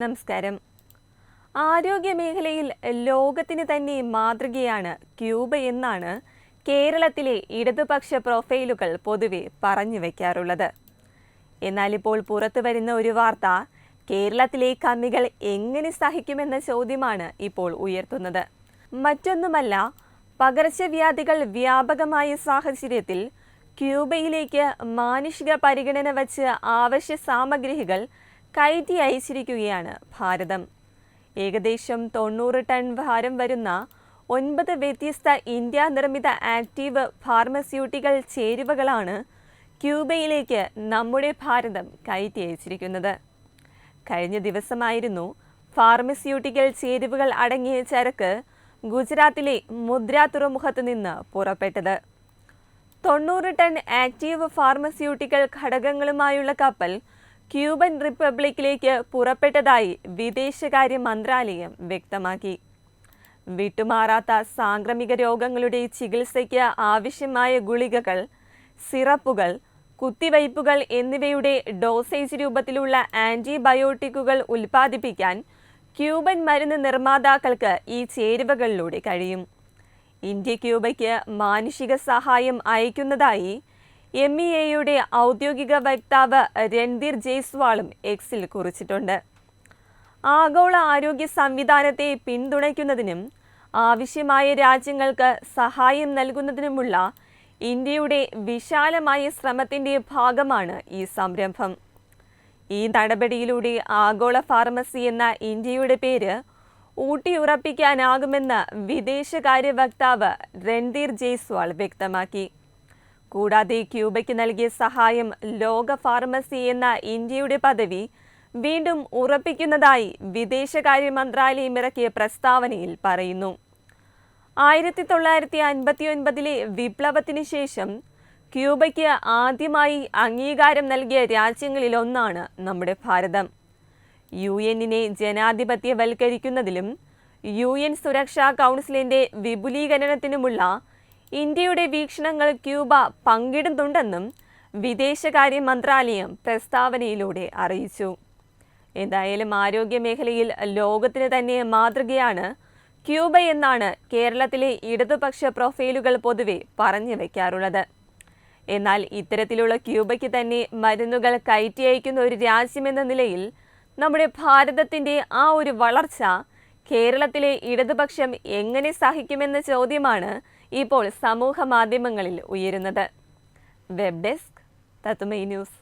നമസ്കാരം. ആരോഗ്യ മേഖലയിൽ ലോകത്തിന് തന്നെ മാതൃകയാണ് ക്യൂബ എന്നാണ് കേരളത്തിലെ ഇടതുപക്ഷ പ്രൊഫൈലുകൾ പൊതുവെ പറഞ്ഞു വയ്ക്കാറുള്ളത് എന്നാലിപ്പോൾ പുറത്തു വരുന്ന ഒരു വാർത്ത കേരളത്തിലെ കമ്മികൾ എങ്ങനെ സഹിക്കുമെന്ന ചോദ്യമാണ് ഇപ്പോൾ ഉയർത്തുന്നത്. മറ്റൊന്നുമല്ല പകർച്ചവ്യാധികൾ വ്യാപകമായ സാഹചര്യത്തിൽ ക്യൂബയിലേക്ക് മാനുഷിക പരിഗണന വച്ച് ആവശ്യ സാമഗ്രികൾ കയറ്റി അയച്ചിരിക്കുകയാണ് ഭാരതം. ഏകദേശം തൊണ്ണൂറ് ടൺ ഭാരം വരുന്ന ഒൻപത് വ്യത്യസ്ത ഇന്ത്യ നിർമ്മിത ആക്റ്റീവ് ഫാർമസ്യൂട്ടിക്കൽ ചേരുവകളാണ് ക്യൂബയിലേക്ക് നമ്മുടെ ഭാരതം കയറ്റി അയച്ചിരിക്കുന്നത് കഴിഞ്ഞ ദിവസമായിരുന്നു ഫാർമസ്യൂട്ടിക്കൽ ചേരുവകൾ അടങ്ങിയ ചരക്ക് ഗുജറാത്തിലെ മുദ്ര തുറമുഖത്ത് നിന്ന് പുറപ്പെട്ടത്. തൊണ്ണൂറ് ടൺ ആക്റ്റീവ് ഫാർമസ്യൂട്ടിക്കൽ ഘടകങ്ങളുമായുള്ള കപ്പൽ ക്യൂബൻ റിപ്പബ്ലിക്കിലേക്ക് പുറപ്പെട്ടതായി വിദേശകാര്യ മന്ത്രാലയം വ്യക്തമാക്കി. വിട്ടുമാറാത്ത സാംക്രമിക രോഗങ്ങളുടെ ചികിത്സയ്ക്ക് ആവശ്യമായ ഗുളികകൾ സിറപ്പുകൾ കുത്തിവയ്പ്പുകൾ എന്നിവയുടെ ഡോസേജ് രൂപത്തിലുള്ള ആന്റിബയോട്ടിക്കുകൾ ഉൽപ്പാദിപ്പിക്കാൻ ക്യൂബൻ മരുന്ന് നിർമ്മാതാക്കൾക്ക് ഈ ചേരുവകളിലൂടെ കഴിയും. ഇന്ത്യ ക്യൂബയ്ക്ക് മാനുഷിക സഹായം അയക്കുന്നതായി എം ഇ എയുടെ ഔദ്യോഗിക വക്താവ് രൺധീർ ജയ്സ്വാളും എക്സിൽ കുറിച്ചിട്ടുണ്ട്. ആഗോള ആരോഗ്യ സംവിധാനത്തെ പിന്തുണയ്ക്കുന്നതിനും ആവശ്യമായ രാജ്യങ്ങൾക്ക് സഹായം നൽകുന്നതിനുമുള്ള ഇന്ത്യയുടെ വിശാലമായ ശ്രമത്തിന്റെ ഭാഗമാണ് ഈ സംരംഭം. ഈ നടപടിയിലൂടെ ആഗോള ഫാർമസി എന്ന ഇന്ത്യയുടെ പേര് ഊട്ടിയുറപ്പിക്കാനാകുമെന്ന് വിദേശകാര്യ വക്താവ് രൺധീർ ജയ്സ്വാൾ വ്യക്തമാക്കി. കൂടാതെ ക്യൂബയ്ക്ക് നൽകിയ സഹായം ലോക ഫാർമസി എന്ന ഇന്ത്യയുടെ പദവി വീണ്ടും ഉറപ്പിക്കുന്നതായി വിദേശകാര്യ മന്ത്രാലയം ഇറക്കിയ പ്രസ്താവനയിൽ പറയുന്നു. ആയിരത്തി തൊള്ളായിരത്തി അൻപത്തി ഒൻപതിലെ വിപ്ലവത്തിന് ശേഷം ക്യൂബയ്ക്ക് ആദ്യമായി അംഗീകാരം നൽകിയ രാജ്യങ്ങളിലൊന്നാണ് നമ്മുടെ ഭാരതം. യു എന്നിനെ ജനാധിപത്യവൽക്കരിക്കുന്നതിലും യു എൻ സുരക്ഷാ കൗൺസിലിന്റെ വിപുലീകരണത്തിനുമുള്ള ഇന്ത്യയുടെ വീക്ഷണങ്ങൾ ക്യൂബ പങ്കിടുന്നുണ്ടെന്നും വിദേശകാര്യ മന്ത്രാലയം പ്രസ്താവനയിലൂടെ അറിയിച്ചു. എന്തായാലും ആരോഗ്യ മേഖലയിൽ ലോകത്തിന് തന്നെ മാതൃകയാണ് ക്യൂബ എന്നാണ് കേരളത്തിലെ ഇടതുപക്ഷ പ്രൊഫൈലുകൾ പൊതുവെ പറഞ്ഞു വയ്ക്കാറുള്ളത് എന്നാൽ ഇത്തരത്തിലുള്ള ക്യൂബയ്ക്ക് തന്നെ മരുന്നുകൾ കയറ്റി അയക്കുന്ന ഒരു രാജ്യമെന്ന നിലയിൽ നമ്മുടെ ഭാരതത്തിന്റെ ആ ഒരു വളർച്ച കേരളത്തിലെ ഇടതുപക്ഷം എങ്ങനെ സഹിക്കുമെന്ന ചോദ്യമാണ് ഇപ്പോൾ സമൂഹ മാധ്യമങ്ങളിൽ ഉയരുന്നത്. വെബ് ഡെസ്ക് തത്തുമൈ ന്യൂസ്